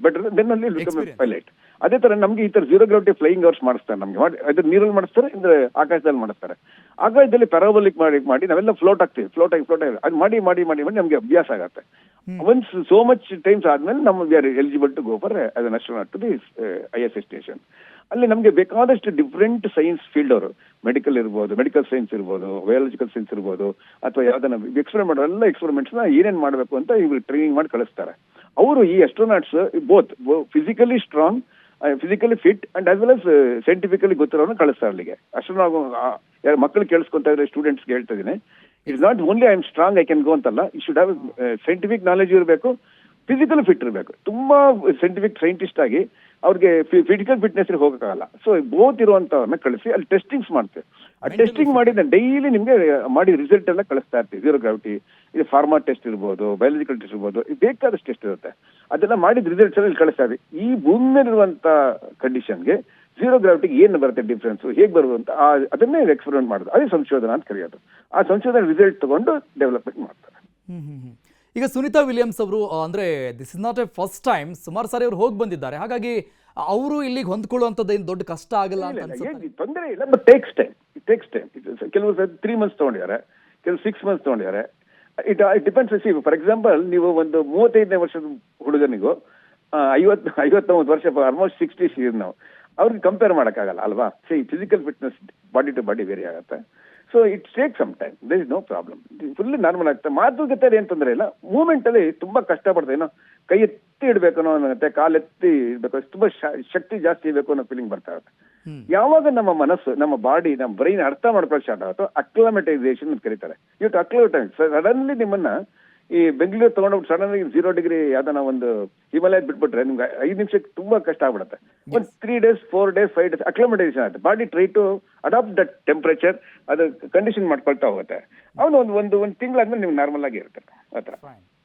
ಬೆಟರ್ ದೆನ್ ಅಲ್ಲಿ ಬಿಕಮ್ ಪೈಲಟ್ ಅದೇ ತರ ನಮ್ಗೆ ಈ ತರ ಜೀರೋ ಗ್ರಾವಿಟಿ ಫ್ಲೈಯಿಂಗ್ ಅವರ್ಸ್ ಮಾಡಿಸ್ತಾರೆ ನಮ್ಗೆ. ಅದ್ರ ನೀರಲ್ಲಿ ಮಾಡಿಸ್ತಾರೆ ಅಂದ್ರೆ ಆಕಾಶದಲ್ಲಿ ಮಾಡಿಸ್ತಾರೆ. ಆಕಾಶದಲ್ಲಿ ಪ್ಯಾರಾಬೋಲಿಕ್ ಮಾಡಿ ಮಾಡಿ ನಾವೆಲ್ಲ ಫ್ಲೋಟ್ ಆಗ್ತೀವಿ ಫ್ಲೋಟ್ ಆಗಿ ಫ್ಲೋಟ್ ಆಗಿ. ಅದು ಮಾಡಿ ಮಾಡಿ ಮಾಡಿ ಮಾಡಿ ನಮ್ಗೆ ಅಭ್ಯಾಸ ಆಗತ್ತೆ. ಒನ್ಸ್ ಸೋ ಮಚ್ ಟೈಮ್ಸ್ ಆದ್ಮೇಲೆ ನಮ್ಮ we are eligible to go for as an astronaut to the I S S station ಅಲ್ಲಿ ನಮಗೆ ಬೇಕಾದಷ್ಟು ಡಿಫ್ರೆಂಟ್ ಸೈನ್ಸ್ ಫೀಲ್ಡ್ ಅವರು. ಮೆಡಿಕಲ್ ಇರ್ಬೋದು ಮೆಡಿಕಲ್ ಸೈನ್ಸ್ ಇರ್ಬೋದು ಬಯಾಲಜಿಕಲ್ ಸೈನ್ಸ್ ಇರ್ಬೋದು, ಅಥವಾ ಯಾವ್ದನ್ನ ಎಕ್ಸ್ಪೆರಿಮೆಂಟ್ ಮಾಡೋ ಎಲ್ಲ ಎಕ್ಸ್ಪೆರಿಮೆಂಟ್ಸ್ನ ಏನೇನ್ ಮಾಡಬೇಕು ಅಂತ ಇವ್ರು ಟ್ರೈನಿಂಗ್ ಮಾಡಿ ಕಳಿಸ್ತಾರೆ. ಅವರು ಈ astronauts both physically strong physically fit and as well as scientifically ಗೊತ್ತಿರೋನ ಕಳಿಸ್ತಾರೆ ಅಲ್ಲಿಗೆ. ಅಷ್ಟೊಂದು ಮಕ್ಕಳು ಕೇಳಿಸ್ಕೊಂತ ಇದ್ರೆ ಸ್ಟೂಡೆಂಟ್ಸ್ಗೆ ಹೇಳ್ತಾ ಇದ್ದೀನಿ. It's not only I am strong I can go ಅಂತಲ್ಲ you should have scientific knowledge ಇರಬೇಕು ಫಿಸಿಕಲ್ ಫಿಟ್ ಇರಬೇಕು. ತುಂಬಾ ಸೈಂಟಿಫಿಕ್ ಸೈಂಟಿಸ್ಟ್ ಆಗಿ ಅವ್ರಿಗೆ ಫಿಸಿಕಲ್ ಫಿಟ್ನೆಸ್ ಹೋಗಕ್ಕಾಗಲ್ಲ. ಸೊ ಬೋತ್ ಇರುವಂತವ್ರನ್ನ ಕಳಿಸಿ ಅಲ್ಲಿ ಟೆಸ್ಟಿಂಗ್ಸ್ ಮಾಡ್ತೇವೆ. ಆ ಟೆಸ್ಟಿಂಗ್ ಮಾಡಿದ ಡೈಲಿ ನಿಮ್ಗೆ ಮಾಡಿ ರಿಸಲ್ಟ್ ಎಲ್ಲ ಕಳಿಸ್ತಾ ಇರ್ತೀವಿ. ಜೀರೋ ಗ್ರಾವಿಟಿ ಇದು ಫಾರ್ಮಾ ಟೆಸ್ಟ್ ಇರ್ಬೋದು ಬಯಾಲಜಿಕಲ್ ಟೆಸ್ಟ್ ಇರ್ಬೋದು ಬೇಕಾದಷ್ಟು ಟೆಸ್ಟ್ ಇರುತ್ತೆ. ಅದೆಲ್ಲ ಮಾಡಿದ ರಿಸಲ್ಟ್ಸ್ ಎಲ್ಲ ಇಲ್ಲಿ ಕಳಿಸ್ತಾ ಇದೆ ಈ ಭೂಮಿ ಮೇಲಿರುವಂತ ಕಂಡೀಷನ್ಗೆ ಜೀರೋ ಗ್ರಾವಿಟಿಗೆ ಏನು ಬರುತ್ತೆ ಡಿಫ್ರೆನ್ಸ್ ಹೇಗೆ ಬರುವಂತ ಅಂತ ಅದನ್ನೇ ಎಕ್ಸ್ಪೆರಿಮೆಂಟ್ ಮಾಡೋದು. ಅದೇ ಸಂಶೋಧನಾ ಅಂತ ಕರೆಯೋದು. ಆ ಸಂಶೋಧನೆ ರಿಸಲ್ಟ್ ತಗೊಂಡು ಡೆವಲಪ್ಮೆಂಟ್ ಮಾಡ್ತಾರೆ. ಹ್ಮ್ ಹ್ಮ್ ಹ್ಮ್. ಈಗ ಸುನೀತಾ ವಿಲಿಯಮ್ಸ್ ಅವರು ಅಂದರೆ this is not a first time ಸುಮಾರು ಸಾರಿ ಅವ್ರು ಹೋಗಿ ಬಂದಿದ್ದಾರೆ. ಹಾಗಾಗಿ ಅವರು ಇಲ್ಲಿಗೆ ಹೊಂದ್ಕೊಳ್ಳುವಂಥದ್ದು ಏನು ದೊಡ್ಡ ಕಷ್ಟ ಆಗಲ್ಲ ಅಂತ ತೊಂದರೆ ಇಲ್ಲ but takes time takes time ಕೆಲವು ತ್ರೀ ಮಂತ್ಸ್ ತೊಗೊಂಡಿದ್ದಾರೆ ಕೆಲವು six months ತೊಗೊಂಡಿದ್ದಾರೆ. It it depends see for example ನೀವು ಒಂದು ಮೂವತ್ತೈದನೇ ವರ್ಷದ ಹುಡುಗನಿಗೂ ಐವತ್ತು ಐವತ್ತೊಂಬತ್ತು ವರ್ಷ ಆಲ್ಮೋಸ್ಟ್ ಸಿಕ್ಸ್ಟಿ ಇಯರ್ ನಾವು ಅವ್ರಿಗೆ ಕಂಪೇರ್ ಮಾಡೋಕ್ಕಾಗಲ್ಲ ಅಲ್ವಾ? See physical fitness body to body vary ಆಗುತ್ತೆ. So it take some time there is no problem full normal ಆಗುತ್ತೆ. ಮಾತುಕತೆ ಏನು ತೊಂದರೆ ಇಲ್ಲ. ಮೂವ್ಮೆಂಟ್ ಅಲ್ಲಿ ತುಂಬಾ ಕಷ್ಟ ಪಡ್ತೇವೆ ಏನೋ ಕೈ ಎತ್ತಿ ಇಡಬೇಕು ಅನ್ನೋ ಕಾಲ್ ಎತ್ತಿ ಇಡಬೇಕು. ತುಂಬಾ ಶಕ್ತಿ ಜಾಸ್ತಿ ಇರಬೇಕು ಅನ್ನೋ ಫೀಲಿಂಗ್ ಬರ್ತಾ ಇರುತ್ತೆ. ಯಾವಾಗ ನಮ್ಮ ಮನಸ್ಸು ನಮ್ಮ ಬಾಡಿ ನಮ್ಮ ಬ್ರೈನ್ ಅರ್ಥ ಮಾಡ್ಕೊಳ್ಳೋಕೆ ಸ್ಟಾರ್ಟ್ ಆಗುತ್ತೋ ಅಕ್ಲಮೆಟೈಸೇಷನ್ ಅಂತ ಕರೀತಾರೆ. ಇವತ್ತು ಅಕ್ಲಮೆಟೈಸ್ ಸಡನ್ಲಿ ನಿಮ್ಮನ್ನ ಈ ಬೆಂಗಳೂರು ತಗೊಂಡೋಗ್ಬಿಟ್ಟು ಸಡನ್ ಜೀರೋ ಡಿಗ್ರಿ ಯಾವ್ದಾನ ಒಂದು ಹಿಮಾಲಯ ಬಿಟ್ಬಿಟ್ರೆ ನಿಮ್ಗೆ ಐದು ನಿಮಿಷಕ್ಕೆ ತುಂಬಾ ಕಷ್ಟ ಆಗ್ಬಿಡುತ್ತೆ. ಒಂದು three days four days five days acclimatisation ಆಗುತ್ತೆ. Body try to adapt that temperature ಅದು ಕಂಡೀಷನ್ ಮಾಡ್ಕೊಳ್ತಾ ಹೋಗುತ್ತೆ. ಅವನು ಒಂದು ಒಂದು ಒಂದು ತಿಂಗಳಾದ್ಮೇಲೆ ನಿಮ್ಗೆ ನಾರ್ಮಲ್ ಆಗಿ ಇರುತ್ತೆ. ಆ ಥರ.